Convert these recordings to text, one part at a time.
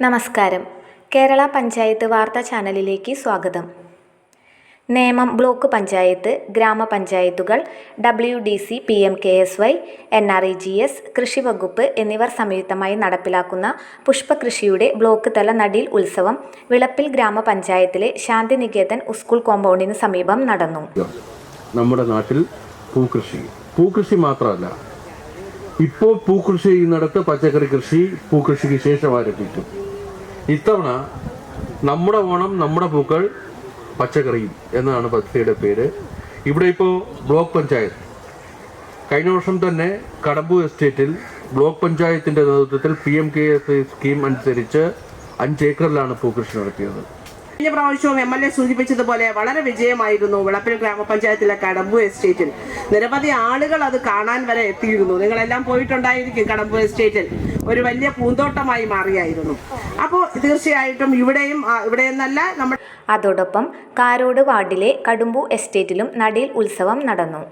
നമസ്കാരം. കേരള പഞ്ചായത്ത് വാർത്താ ചാനലിലേക്ക് സ്വാഗതം. Nemom block panchayat ഗ്രാമപഞ്ചായത്തുകൾ W D C P M K S Y N R E G S കൃഷി വകുപ്പ് എന്നിവർ സംയുക്തമായി നടപ്പിലാക്കുന്ന പുഷ്പകൃഷിയുടെ ബ്ലോക്ക് തല നടീൽ ഉത്സവം വിളപ്പിൽ ഗ്രാമപഞ്ചായത്തിലെ ശാന്തിനികേതൻ സ്കൂൾ കോമ്പൗണ്ടിന് സമീപം നടന്നു. നമ്മുടെ നാട്ടിൽ പൂക്കൃഷി. പൂക്കൃഷി മാത്രമല്ല ഇപ്പോൾ പൂക്കൃഷി ചെയ്യുന്നിടത്ത് പച്ചക്കറി കൃഷി പൂക്കൃഷിക്ക് ശേഷം ആരംഭിക്കും. ഇത്തവണ നമ്മുടെ ഓണം നമ്മുടെ പൂക്കൾ പച്ചക്കറിയും എന്നാണ് പദ്ധതിയുടെ പേര്. ഇവിടെ ഇപ്പോൾ ബ്ലോക്ക് പഞ്ചായത്ത്. കഴിഞ്ഞ വർഷം തന്നെ കടമ്പു എസ്റ്റേറ്റിൽ ബ്ലോക്ക് പഞ്ചായത്തിന്റെ നേതൃത്വത്തിൽ P M K S scheme അനുസരിച്ച് അഞ്ച് ഏക്കറിലാണ് പൂക്കൃഷി നടത്തിയത്. കഴിഞ്ഞ പ്രാവശ്യവും എം എൽ എ സൂചിപ്പിച്ചതുപോലെ വളരെ വിജയമായിരുന്നു വിളപ്പിൽ ഗ്രാമപഞ്ചായത്തിലെ കടമ്പു എസ്റ്റേറ്റിൽ. നിരവധി ആളുകൾ അത് കാണാൻ വരെ എത്തിയിരുന്നു. നിങ്ങളെല്ലാം പോയിട്ടുണ്ടായിരിക്കും കടമ്പു എസ്റ്റേറ്റിൽ. ഒരു വലിയ പൂന്തോട്ടമായി മാറിയായിരുന്നു. അപ്പോൾ തീർച്ചയായിട്ടും ഇവിടെയും ഇവിടെ നിന്നല്ല നമ്മൾ അതോടൊപ്പം കാരോട് വാർഡിലെ കടുമ്പു എസ്റ്റേറ്റിലും നടീൽ ഉത്സവം നടന്നു.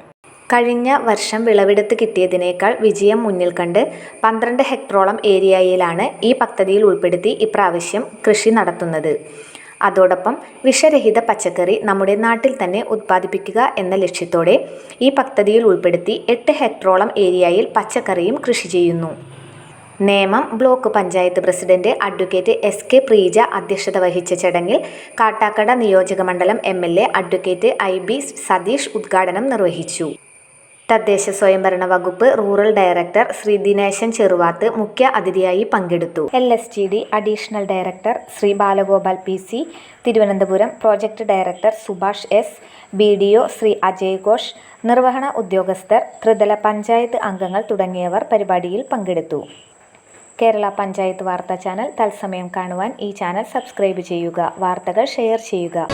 കഴിഞ്ഞ വർഷം വിളവെടുത്ത് കിട്ടിയതിനേക്കാൾ വിജയം മുന്നിൽ കണ്ട് പന്ത്രണ്ട് ഹെക്ടറോളം ഏരിയയിലാണ് ഈ പദ്ധതിയിൽ ഉൾപ്പെടുത്തി ഇപ്രാവശ്യം കൃഷി നടത്തുന്നത്. അതോടൊപ്പം വിഷരഹിത പച്ചക്കറി നമ്മുടെ നാട്ടിൽ തന്നെ ഉത്പാദിപ്പിക്കുക എന്ന ലക്ഷ്യത്തോടെ ഈ പദ്ധതിയിൽ ഉൾപ്പെടുത്തി എട്ട് ഹെക്ടറോളം ഏരിയയിൽ പച്ചക്കറിയും കൃഷി ചെയ്യുന്നു. Nemam block panchayat president advocate S K Preeja അധ്യക്ഷത വഹിച്ച ചടങ്ങിൽ കാട്ടാക്കട നിയോജകമണ്ഡലം M L A advocate I B Satheesh ഉദ്ഘാടനം നിർവഹിച്ചു. തദ്ദേശ സ്വയംഭരണ വകുപ്പ് റൂറൽ ഡയറക്ടർ ശ്രീ ദിനേശൻ ചെറുവാത്ത് മുഖ്യ അതിഥിയായി പങ്കെടുത്തു. L S T D additional director Shri Balagopal P C Thiruvananthapuram project director Subhash S B D O Shri Ajay Ghosh നിർവഹണ ഉദ്യോഗസ്ഥർ ത്രിതല പഞ്ചായത്ത് അംഗങ്ങൾ തുടങ്ങിയവർ പരിപാടിയിൽ പങ്കെടുത്തു. കേരള പഞ്ചായത്ത് വാർത്താ ചാനൽ തത്സമയം കാണുവാൻ ഈ ചാനൽ സബ്സ്ക്രൈബ് ചെയ്യുക വാർത്തകൾ ഷെയർ ചെയ്യുക.